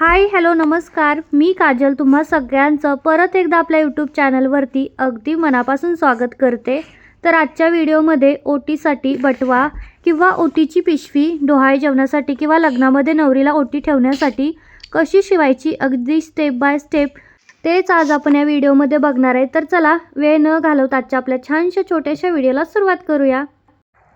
Hi hello नमस्कार. मी काजल. तुम्हा सगळ्यांचं परत एकदा आपल्या यूट्यूब चॅनलवरती अगदी मनापासून स्वागत करते. तर आजच्या व्हिडिओमध्ये ओटीसाठी बटवा किंवा ओटीची पिशवी डोहाळे जेवणासाठी किंवा लग्नामध्ये नवरीला ओटी ठेवण्यासाठी कशी शिवायची अगदी स्टेप बाय स्टेप तेच आज आपण या व्हिडिओमध्ये बघणार आहे. तर चला वेळ न घालवता आजच्या आपल्या छानशा छोट्याशा व्हिडिओला सुरुवात करूया.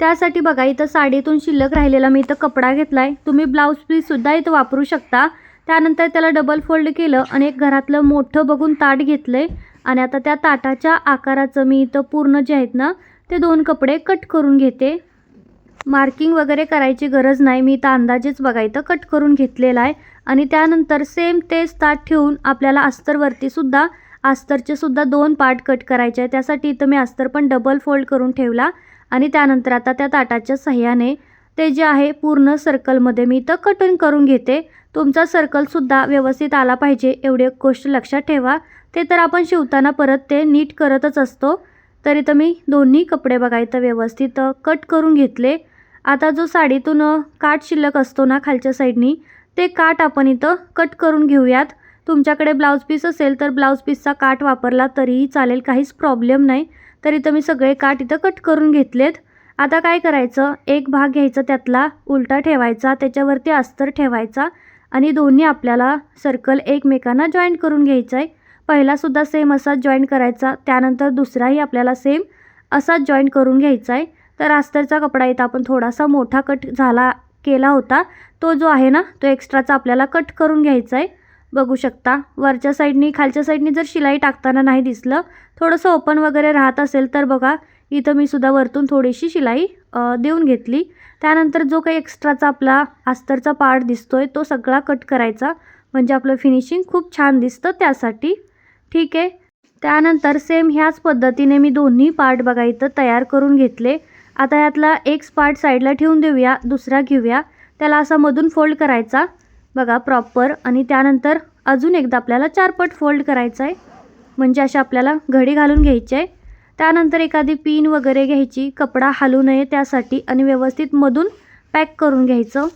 त्यासाठी बघा इथं साडीतून शिल्लक राहिलेला मी इथं कपडा घेतला आहे तुम्ही ब्लाऊज पीससुद्धा इथं वापरू शकता. त्यानंतर त्याला डबल फोल्ड केलं आणि एक घरातलं मोठं बघून ताट घेतलं आहे आणि आता त्या ताटाच्या आकाराचं मी इथं पूर्ण जे आहेत ना ते दोन कपडे कट करून घेते. मार्किंग वगैरे करायची गरज नाही. मी इथं अंदाजेच बघा इथं कट करून घेतलेला आहे. आणि त्यानंतर सेम तेच ताट ठेवून आपल्याला अस्तरवरती सुद्धा अस्तरचे सुद्धा दोन पार्ट कट करायचे आहे त्यासाठी इथं मी अस्तर पण डबल फोल्ड करून ठेवला. आणि त्यानंतर आता त्या ताटाच्या सहाय्याने ते जे आहे पूर्ण सर्कलमध्ये मी इथं कटिंग करून घेते. तुमचा सर्कलसुद्धा व्यवस्थित आला पाहिजे एवढी एक गोष्ट लक्षात ठेवा. ते तर आपण शिवताना परत ते नीट करतच असतो. तरी तर मी दोन्ही कपडे बघा इथं व्यवस्थित कट करून घेतले. आता जो साडीतून काट काठ शिल्लक असतो ना खालच्या साईडनी ते काठ आपण इथं कट करून घेऊयात. तुमच्याकडे ब्लाऊज पीस असेल तर ब्लाऊज पीसचा काठ वापरला तरीही चालेल काहीच प्रॉब्लेम नाही. तरी तर मी सगळे काठ इथं कट करून घेतलेत. आता काय करायचं? एक भाग घ्यायचा त्यातला उलटा ठेवायचा त्याच्यावरती अस्तर ठेवायचा. आणि दोन्ही आपल्याला सर्कल एकमेकांना जॉईंट करून घ्यायचा आहे पहिलासुद्धा सेम असाच जॉईंट करायचा त्यानंतर दुसराही आपल्याला सेम असाच जॉईंट करून घ्यायचा आहे तर अस्तरचा कपडा इथं आपण थोडासा मोठा कट झाला केला होता. तो जो आहे ना तो एक्स्ट्राचा आपल्याला कट करून घ्यायचा आहे बघू शकता वरच्या साईडनी खालच्या साईडनी जर शिलाई टाकताना नाही दिसलं थोडंसं ओपन वगैरे राहत असेल तर बघा इथं मी सुद्धा वरतून थोडीशी शिलाई देऊन घेतली. त्यानंतर जो काही एक्स्ट्राचा आपला अस्तरचा पार्ट दिसतो आहे तो सगळा कट करायचा. म्हणजे आपलं फिनिशिंग खूप छान दिसतं त्यासाठी. ठीक आहे? त्यानंतर सेम ह्याच पद्धतीने मी दोन्ही पार्ट बघा इथं तयार करून घेतले. आता यातला एक पार्ट साईडला ठेवून देऊया दुसरा घेऊया. त्याला असा मधून फोल्ड करायचा बघा प्रॉपर आणि त्यानंतर अजून एकदा आपल्याला चार पट फोल्ड करायचा आहे म्हणजे अशा आपल्याला घडी घालून घ्यायची आहे. त्यानंतर एखादी पिन वगैरे घ्यायची कपडा हलू नये त्यासाठी आणि व्यवस्थित मधून पॅक करून घ्यायचं.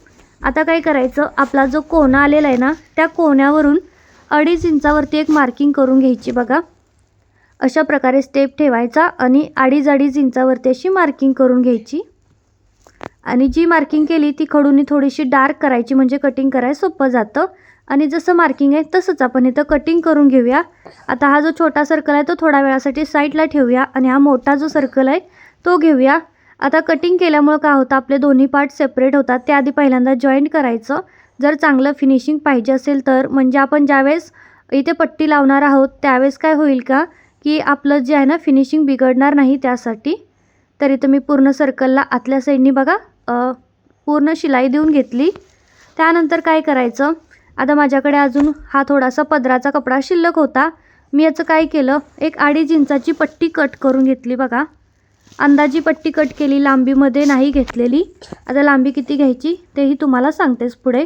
आता काय करायचं? आपला जो कोना आलेला आहे ना त्या कोण्यावरून अडीच इंचावरती एक मार्किंग करून घ्यायची बघा. अशा प्रकारे स्टेप ठेवायचा आणि अडीच अडीच इंचावरती अशी मार्किंग करून घ्यायची. आणि जी मार्किंग केली ती खडूनी थोडीशी डार्क करायची म्हणजे कटिंग करायला सोपं जातं. आणि जसं मार्किंग आहे तसंच आपण इथं कटिंग करून घेऊया. आता हा जो छोटा सर्कल आहे तो थोड्या वेळासाठी साईडला ठेवूया आणि हा मोठा जो सर्कल आहे तो घेऊया. आता कटिंग केल्यामुळं काय होतं आपले दोन्ही पार्ट सेपरेट होतात. ते आधी पहिल्यांदा जॉईंट करायचं. जर चांगलं फिनिशिंग पाहिजे असेल तर म्हणजे आपण ज्यावेळेस इथे पट्टी लावणार आहोत त्यावेळेस काय होईल का की आपलं जे आहे ना फिनिशिंग बिघडणार नाही त्यासाठी. तर इथं मी पूर्ण सर्कलला आतल्या साईडनी बघा पूर्ण शिलाई देऊन घेतली. त्यानंतर काय करायचं आता माझ्याकडे अजून हा थोडासा पदराचा कपडा शिल्लक होता. मी याचं काय केलं? एक अडीच इंचाची पट्टी कट करून घेतली बघा. अंदाजी पट्टी कट केली लांबीमध्ये नाही घेतलेली. आता लांबी किती घ्यायची तेही तुम्हाला सांगतेच पुढे.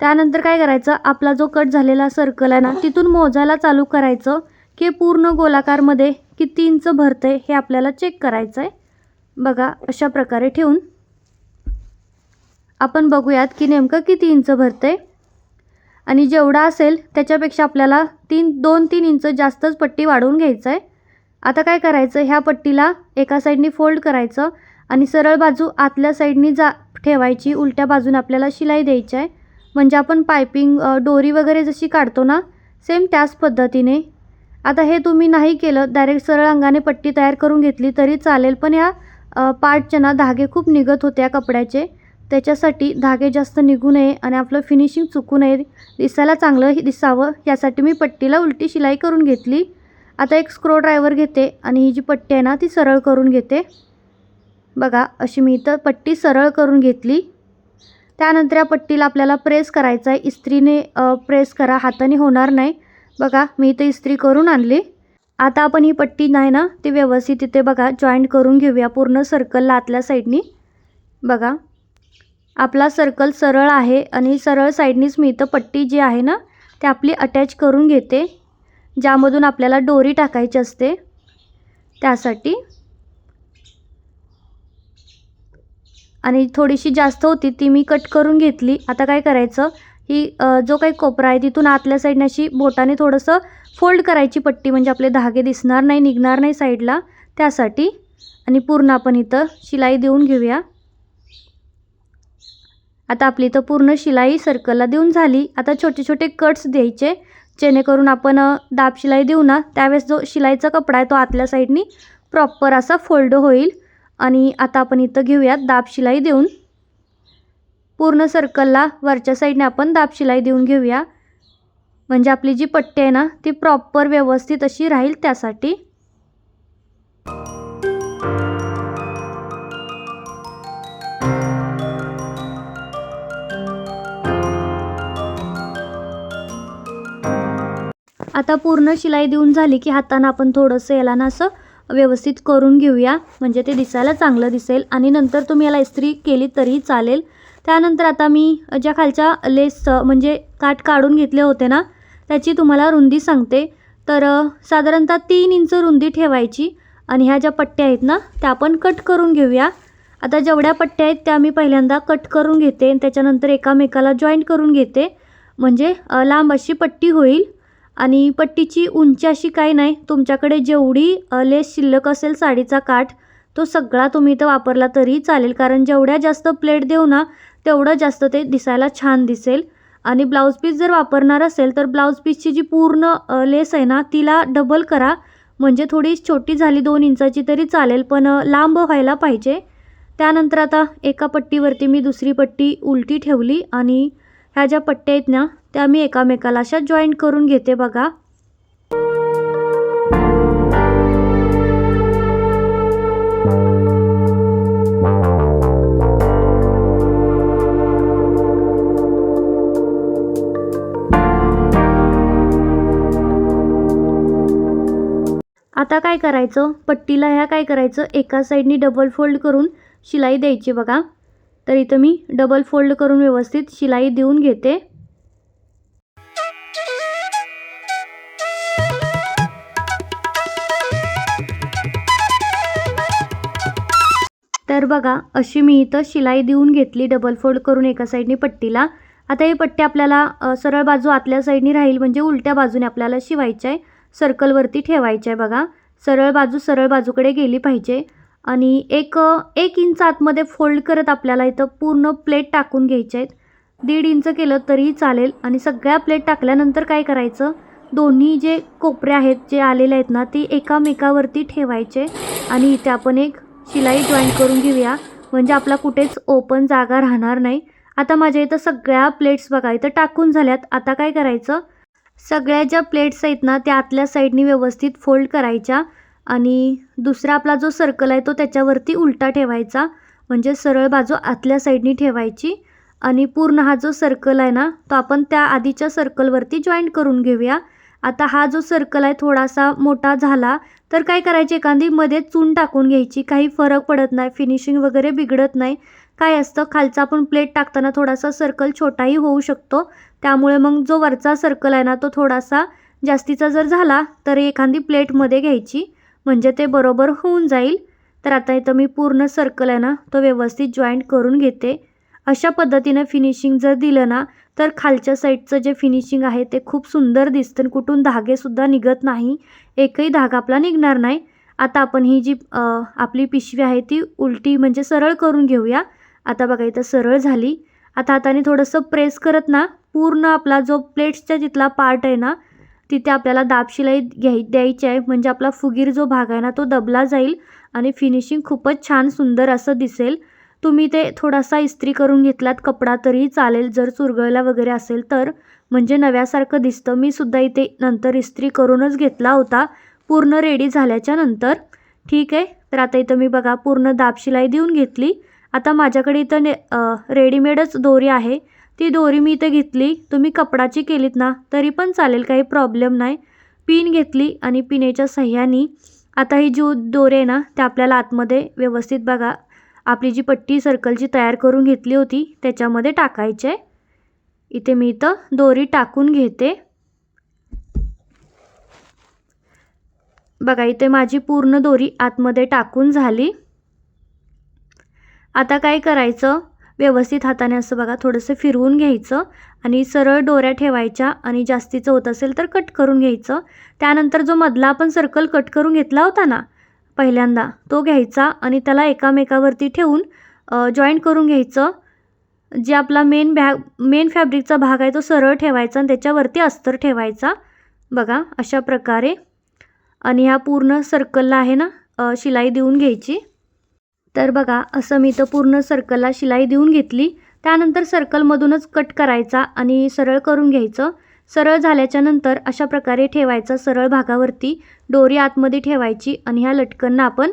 त्यानंतर काय करायचं? आपला जो कट झालेला सर्कल आहे ना तिथून मोजायला चालू करायचं. की पूर्ण गोलाकारमध्ये किती इंच भरतं आहे हे आपल्याला चेक करायचं आहे बघा अशा प्रकारे ठेवून. आपण बघूयात की नेमकं किती इंच भरतं आहे आणि जेवढा असेल त्याच्यापेक्षा आपल्याला तीन दोन तीन इंच जास्तच पट्टी वाढवून घ्यायचं आहे आता काय करायचं? ह्या पट्टीला एका साईडनी फोल्ड करायचं आणि सरळ बाजू आतल्या साईडनी जा ठेवायची. उलट्या बाजूने आपल्याला शिलाई द्यायची आहे म्हणजे आपण पायपिंग डोरी वगैरे जशी काढतो ना सेम त्याच पद्धतीने. आता हे तुम्ही नाही केलं डायरेक्ट सरळ अंगाने पट्टी तयार करून घेतली तरी चालेल. पण या पार्टच्या ना धागे खूप निघत होते या कपड्याचे. त्याच्यासाठी धागे जास्त निघू नये आणि आपलं फिनिशिंग चुकू नये. दिसायला चांगलं दिसावं यासाठी मी पट्टीला उलटी शिलाई करून घेतली. आता एक स्क्रो ड्रायव्हर घेते आणि ही जी पट्टी आहे ना ती सरळ करून घेते. बघा अशी मी इथं पट्टी सरळ करून घेतली. त्यानंतर या पट्टीला आपल्याला प्रेस करायचं आहे. इस्त्रीने प्रेस करा. हाताने होणार नाही. बघा मी इथं इस्त्री करून आणली. आता आपण ही पट्टी नाही ना ती व्यवस्थित इथे बघा जॉईंट करून घेऊया. पूर्ण सर्कलला आतल्या साईडनी बघा. आपला सर्कल सरळ आहे आणि सरळ साईडनीच मी इथं पट्टी जी आहे ना ती आपली अटॅच करून घेते ज्यामधून आपल्याला डोरी टाकायची असते. त्यासाठी आणि थोडीशी जास्त होती ती मी कट करून घेतली. आता काय करायचं ही जो काही कोपरा आहे तिथून आतल्या साईडने अशी बोटाने थोडंसं फोल्ड करायची पट्टी म्हणजे आपले धागे दिसणार नाही निघणार नाही साईडला त्यासाठी आणि पूर्ण आपण इथं शिलाई देऊन घेऊया. आता आपली इथं पूर्ण शिलाई सर्कलला देऊन झाली. आता छोटे छोटे कट्स द्यायचे. जेणेकरून आपण दाब शिलाई देऊ ना त्यावेळेस जो शिलाईचा कपडा आहे तो आतल्या साईडनी प्रॉपर असा फोल्ड होईल. आणि आता आपण इथं घेऊयात दाब शिलाई देऊन. पूर्ण सर्कलला वरच्या साईडने आपण दाब शिलाई देऊन घेऊया. म्हणजे आपली जी पट्टी आहे ना ती प्रॉपर व्यवस्थित अशी राहील त्यासाठी. आता पूर्ण शिलाई देऊन झाली की हातानं आपण थोडंसं याला ना असं व्यवस्थित करून घेऊया. म्हणजे ते दिसायला चांगलं दिसेल आणि नंतर तुम्ही याला इस्त्री केली तरी चालेल. त्यानंतर आता मी ज्या खालच्या लेस म्हणजे काठ काढून घेतले होते ना त्याची तुम्हाला रुंदी सांगते. तर साधारणतः तीन इंच रुंदी ठेवायची आणि ह्या ज्या पट्ट्या आहेत ना त्या आपण कट करून घेऊया. आता जेवढ्या पट्ट्या आहेत त्या मी पहिल्यांदा कट करून घेते आणि त्याच्यानंतर एकामेकाला जॉईंट करून घेते. म्हणजे लांब अशी पट्टी होईल. आणि पट्टीची उंची अशी काही नाही तुमच्याकडे जेवढी लेस शिल्लक असेल साडीचा काठ तो सगळा तुम्ही इथं वापरला तरी चालेल. कारण जेवढ्या जास्त प्लेट देऊ ना तेवढं जास्त ते दिसायला छान दिसेल. आणि ब्लाऊज पीस जर वापरणार असेल तर ब्लाऊज पीसची जी पूर्ण लेस आहे ना तिला डबल करा. म्हणजे थोडी छोटी झाली दोन इंचाची तरी चालेल पण लांब व्हायला पाहिजे. त्यानंतर आता एका पट्टीवरती मी दुसरी पट्टी उलटी ठेवली आणि ह्या ज्या पट्ट्या आहेत ना त्या मी एकामेकाला अशा जॉईंट करून घेते बघा. आता काय करायचं? पट्टीला ह्या काय करायचं? एका साईडनी डबल फोल्ड करून शिलाई द्यायची बघा. तर इथं मी डबल फोल्ड करून व्यवस्थित शिलाई देऊन घेते. तर बघा अशी मी इथं शिलाई देऊन घेतली डबल फोल्ड करून एका साईडने पट्टीला. आता ही पट्टी आपल्याला सरळ बाजू आतल्या साईडनी राहील म्हणजे उलट्या बाजूने आपल्याला शिवायचं आहे सर्कलवरती ठेवायचं आहे बघा. सरळ बाजू सरळ बाजूकडे गेली पाहिजे आणि एक एक इंच आतमध्ये फोल्ड करत आपल्याला इथं पूर्ण प्लेट टाकून घ्यायचे आहेत. दीड इंच केलं तरीही चालेल आणि सगळ्या प्लेट टाकल्यानंतर काय करायचं? दोन्ही जे कोपरे आहेत जे आलेले आहेत ना ती एकामेकावरती ठेवायचे आणि इथे आपण एक शिलाई जॉईन करून घेऊया. म्हणजे आपला कुठेच ओपन जागा राहणार नाही. आता माझ्या इथं सगळ्या प्लेट्स बघा इथं टाकून झाल्यात. आता काय करायचं? सगळ्या ज्या प्लेट्स आहेत ना त्या आतल्या साईडनी व्यवस्थित फोल्ड करायच्या आणि दुसरा आपला जो सर्कल आहे तो त्याच्यावरती उलटा ठेवायचा. म्हणजे सरळ बाजू आतल्या साईडनी ठेवायची आणि पूर्ण हा जो सर्कल आहे ना तो आपण त्या आधीच्या सर्कलवरती जॉईंट करून घेऊया. आता हा जो सर्कल आहे थोडासा मोठा झाला तर काय करायची? एखादी मध्ये चून टाकून घ्यायची. काही फरक पडत नाही. फिनिशिंग वगैरे बिघडत नाही. काय असतं? खालचा आपण प्लेट टाकताना थोडासा सर्कल छोटाही होऊ शकतो. त्यामुळे मग जो वरचा सर्कल आहे ना तो थोडासा जास्तीचा जर झाला तर एखादी प्लेटमध्ये घ्यायची. म्हणजे ते बरोबर होऊन जाईल. तर आता इथं मी पूर्ण सर्कल आहे ना तो व्यवस्थित जॉईंट करून घेते. अशा पद्धतीनं फिनिशिंग जर दिलं ना तर खालच्या साईडचं जे फिनिशिंग आहे ते खूप सुंदर दिसतं आणि कुठून धागेसुद्धा निघत नाही. एकही धागा आपला निघणार नाही. आता आपण ही जी आपली पिशवी आहे ती उलटी म्हणजे सरळ करून घेऊया. आता बघा इथं सरळ झाली. आता हाताने थोडंसं प्रेस करत ना पूर्ण आपला जो प्लेट्सच्या जिथला पार्ट आहे ना तिथे आपल्याला दाबशिलाई घ्याय द्यायची आहे. म्हणजे आपला फुगीर जो भाग आहे ना तो दबला जाईल आणि फिनिशिंग खूपच छान सुंदर असं दिसेल. तुम्ही ते थोडासा इस्त्री करून घेतलात कपडा तरीही चालेल जर चुरगळला वगैरे असेल तर. म्हणजे नव्यासारखं दिसतं. मी सुद्धा इथे नंतर इस्त्री करूनच घेतला होता. पूर्ण रेडी झाल्याच्यानंतर. ठीक आहे. तर आता इथं मी बघा पूर्ण दाबशिलाई देऊन घेतली. आता माझ्याकडे इथं ने रेडीमेडच दोरी आहे. ती दोरी मी इथं घेतली. तुम्ही कपडाची केलीत ना तरी पण चालेल काही प्रॉब्लेम नाही. पिन घेतली आणि पिनेच्या सह्यानी. आता ही जी दोरी आहे ना त्या आपल्याला आतमध्ये व्यवस्थित बघा आपली जी पट्टी सर्कलची तयार करून घेतली होती त्याच्यामध्ये टाकायचे. इथे मी इथं दोरी टाकून घेते. बघा इथे माझी पूर्ण दोरी आतमध्ये टाकून झाली. आता काय करायचं? व्यवस्थित हाताने असं बघा थोडंसं फिरवून घ्यायचं आणि सरळ दोऱ्या ठेवायच्या आणि जास्तीचं होत असेल तर कट करून घ्यायचं. त्यानंतर जो मधला आपण सर्कल कट करून घेतला होता ना पहिल्यांदा. तो घ्यायचा आणि त्याला एकामेकावरती ठेवून जॉईंट करून घ्यायचं. जे आपला मेन बॅग मेन फॅब्रिकचा भाग आहे तो सरळ ठेवायचा आणि त्याच्यावरती अस्तर ठेवायचा. बघा अशा प्रकारे. आणि ह्या पूर्ण सर्कलला आहे ना शिलाई देऊन घ्यायची. तर बघा असं मी तर पूर्ण सर्कलला शिलाई देऊन घेतली. त्यानंतर सर्कलमधूनच कट करायचा आणि सरळ करून घ्यायचं. सरळ झाल्याच्यानंतर अशा प्रकारे ठेवायचा सरळ भागावरती दोरी आतमध्ये ठेवायची आणि ह्या लटकनना आपण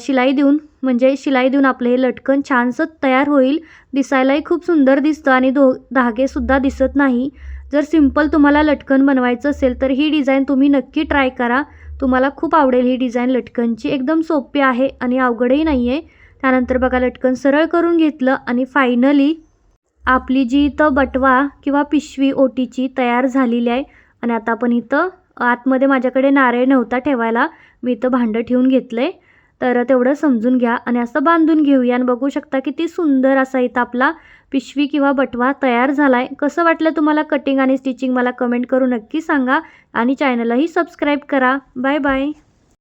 शिलाई देऊन म्हणजे शिलाई देऊन आपलं हे लटकन छानसं तयार होईल. दिसायलाही खूप सुंदर दिसतं आणि दो धागेसुद्धा दिसत नाही. जर सिंपल तुम्हाला लटकन बनवायचं असेल तर ही डिझाईन तुम्ही नक्की ट्राय करा. तुम्हाला खूप आवडेल ही डिझाईन लटकनची. एकदम सोपी आहे आणि अवघडही नाही आहे त्यानंतर बघा लटकन सरळ करून घेतलं आणि फायनली आपली जी इथं बटवा किंवा पिशवी ओटीची तयार झालेली आहे आणि आता आपण इथं आतमध्ये माझ्याकडे नारळ नव्हता ठेवायला मी इथं भांडं ठेवून घेतलं आहे तर तेवढं समजून घ्या आणि असं बांधून घेऊया आणि बघू शकता किती सुंदर असा इथं आपला पिशवी किंवा बटवा तयार झाला आहे कसं वाटलं तुम्हाला कटिंग आणि स्टिचिंग मला कमेंट करून नक्की सांगा आणि चॅनलही सबस्क्राईब करा. Bye bye